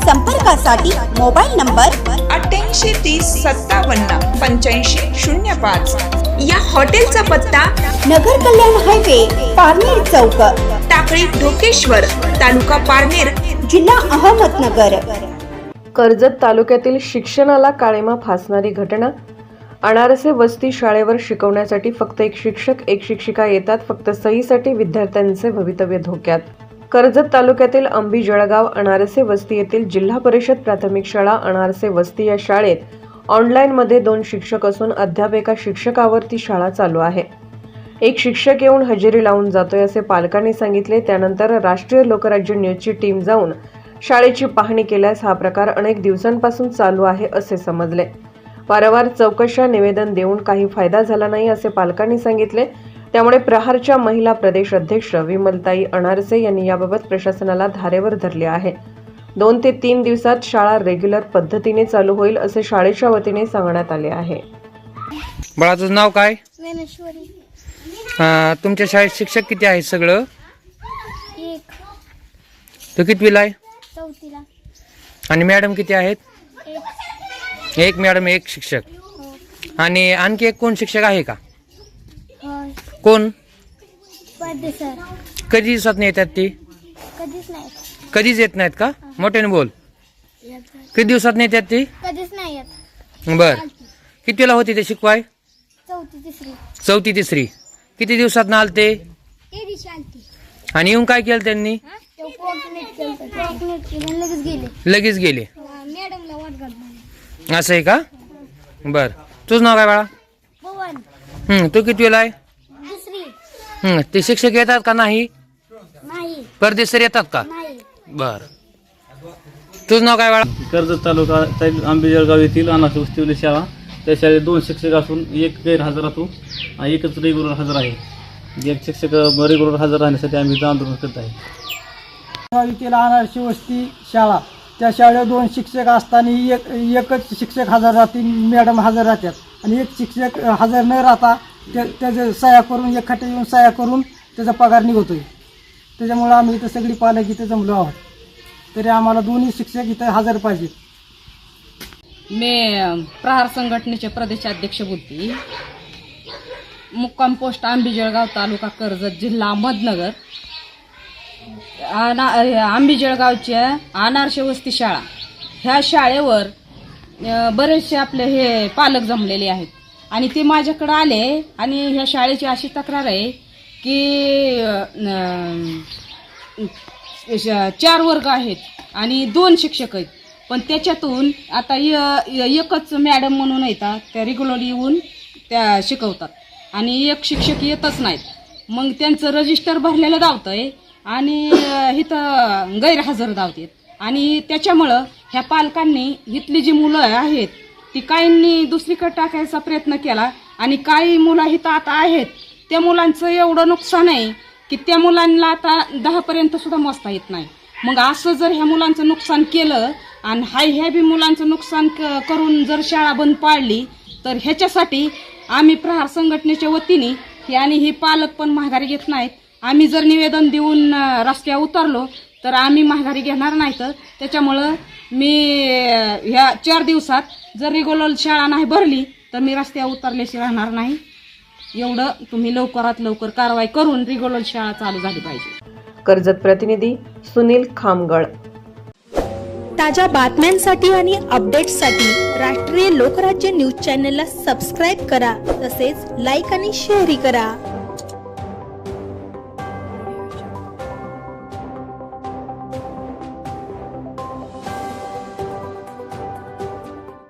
संपर्कासाठी mobile number अठ्ठ्याऐंशी तीस सत्तावन्न पंच्याऐंशी शून्य पाच. या हॉटेलचा पत्ता नगर कल्याण हायवे पारनेर चौक. टाकळी ढोकेश्वर तालुका पारनेर जिल्हा अहमदनगर. कर्जत तालुक्यातील शिक्षणाला काळीमा फासणारी घटना. अनारसे वस्ती शाळेवर शिकवण्यासाठी फक्त एक शिक्षक एक शिक्षिका येतात फक्त सहीसाठी विद्यार्थ्यांचे भवितव्य धोक्यात. कर्जत तालुक्यातील अंबी जळगाव अनारसे वस्ती येथील जिल्हा परिषद प्राथमिक शाळा अनारसे वस्ती या शाळेत ऑनलाईनमध्ये दोन शिक्षक असून अद्याप एका शिक्षकावर ती शाळा चालू आहे. एक शिक्षक येऊन हजेरी लावून जातोय असे पालकांनी सांगितले. त्यानंतर राष्ट्रीय लोकराज्य न्यूजची टीम जाऊन शाळेची पाहणी केल्यास हा प्रकार अनेक दिवसांपासून चालू आहे असे समजले. वारंवार चौकशा निवेदन देऊन काही फायदा झाला नाही असे पालकांनी सांगितले. त्यामुळे प्रहारच्या महिला प्रदेश अध्यक्ष विमलताई अनारसे यांनी याबाबत प्रशासनाला धारेवर धरले आहे. दोन ते तीन दिवसात शाळा रेग्युलर पद्धतीने चालू होईल असे शाळेच्या वतीने सांगण्यात आले आहे. बाळा तुझं नाव काय? ज्ञानेश्वरी. तुमच्या शाळेत शिक्षक किती आहेत सगळं? एक. तू कितवीला आहे? चौथीला. आणि मॅडम किती आहेत? एक. एक मॅडम एक शिक्षक. हो. आणि आणखी एक कोण शिक्षक आहे का? कोण? कधी दिवसात नाही येतात ती. कधीच नाही कधीच येत नाहीत का? मोठ्याने बोल. किती दिवसात नाही येतात ती? कधीच नाही येत. बर. कितवीला होती ते शिकवाय? चौथी तिसरी. चौथी तिसरी. किती दिवसात ना आलते? ते दिवशी आलती. आणि येऊन काय केलं त्यांनी? कोऑर्डिनेट केलं कोऑर्डिनेट केलं आणि लगेच गेले. लगेच गेले. मॅडमला वाट घाल असं आहे का? बर. तुझं नाव काय बाळा? पवन हं, तू कितवीला आहे? दुसरी हं, ते शिक्षक येतात का नाही? नाही. परदेशर येतात का? नाही. बर. तुझं नाव काय बाळा? कर्जत तालुका तैल आंबेजळगाव येथील अनाथ वस्तीवरील शाळा. त्या शाळेत दोन शिक्षक असून एक गैरहजरातून आणि एकच रेग्युलर हजर आहे. एक शिक्षक रेग्युलर हजर राहण्यासाठी आम्ही इथं आंदोलन करत आहे. गाविकेला अनारशी वस्ती शाळा. त्या शाळेत दोन शिक्षक असताना एक एकच शिक्षक हजर राहतील मॅडम हजर राहतात. आणि एक शिक्षक हजर न राहता त्या त्याचं सह्या करून एकखट्टे येऊन सह्या करून त्याचा पगार निघतोय. त्याच्यामुळं आम्ही इथं सगळी पालक इथं जमलो आहोत. तरी आम्हाला दोन्ही शिक्षक इथं हजर पाहिजेत. मी प्रहार संघटनेचे प्रदेशाध्यक्ष बोलते. मुक्काम पोस्ट आंबीजळगाव तालुका कर्जत जिल्हा अहमदनगर. आना आंबीजळगावच्या आंबेजळगावच्या अनारशे वस्ती शाळा. ह्या शाळेवर बरेचसे आपले हे पालक जमलेले आहेत. आणि ते माझ्याकडे आले आणि ह्या शाळेची अशी तक्रार आहे की श- चार वर्ग आहेत आणि दोन शिक्षक आहेत. पण त्याच्यातून आता य- एकच मॅडम म्हणून येतात त्या रेग्युलर येऊन त्या शिकवतात. आणि एक शिक्षक येतच नाहीत. मग त्यांचं रजिस्टर भरलेलं धावतंय आणि इथं गैरहजर धावतात. आणि त्याच्यामुळं ह्या पालकांनी इथली जी मुलं आहेत ती काहींनी दुसरीकडे टाकायचा प्रयत्न केला आणि काही मुलं इथं आता आहेत. त्या मुलांचं एवढं नुकसान आहे की त्या मुलांना आता दहापर्यंत सुद्धा मोजता येत नाही. मग असं जर ह्या मुलांचं नुकसान केलं आणि हाय ह्या बी मुलांचं नुकसान क करून जर शाळा बंद पाडली तर ह्याच्यासाठी आम्ही प्रहार संघटनेच्या वतीने हे आणि हे पालक पण माघारी घेत नाहीत. आम्ही जर निवेदन देऊन रस्त्यावर उतरलो तर आम्ही माघारी घेणार नाही तर. त्याच्यामुळं मी ह्या चार दिवसात जर रेग्युलर शाळा नाही भरली तर मी रस्त्यावर उतरल्याशी राहणार नाही. एवढं तुम्ही लवकरात लवकर कारवाई करून रेग्युलर शाळा चालू झाली पाहिजे. कर्जत प्रतिनिधी सुनील खामगळ. ताज्या बातम्यांसाठी आणि अपडेट्ससाठी राष्ट्रीय लोकराज्य न्यूज चॅनलला सबस्क्राईब करा तसेच लाईक आणि शेअरही करा.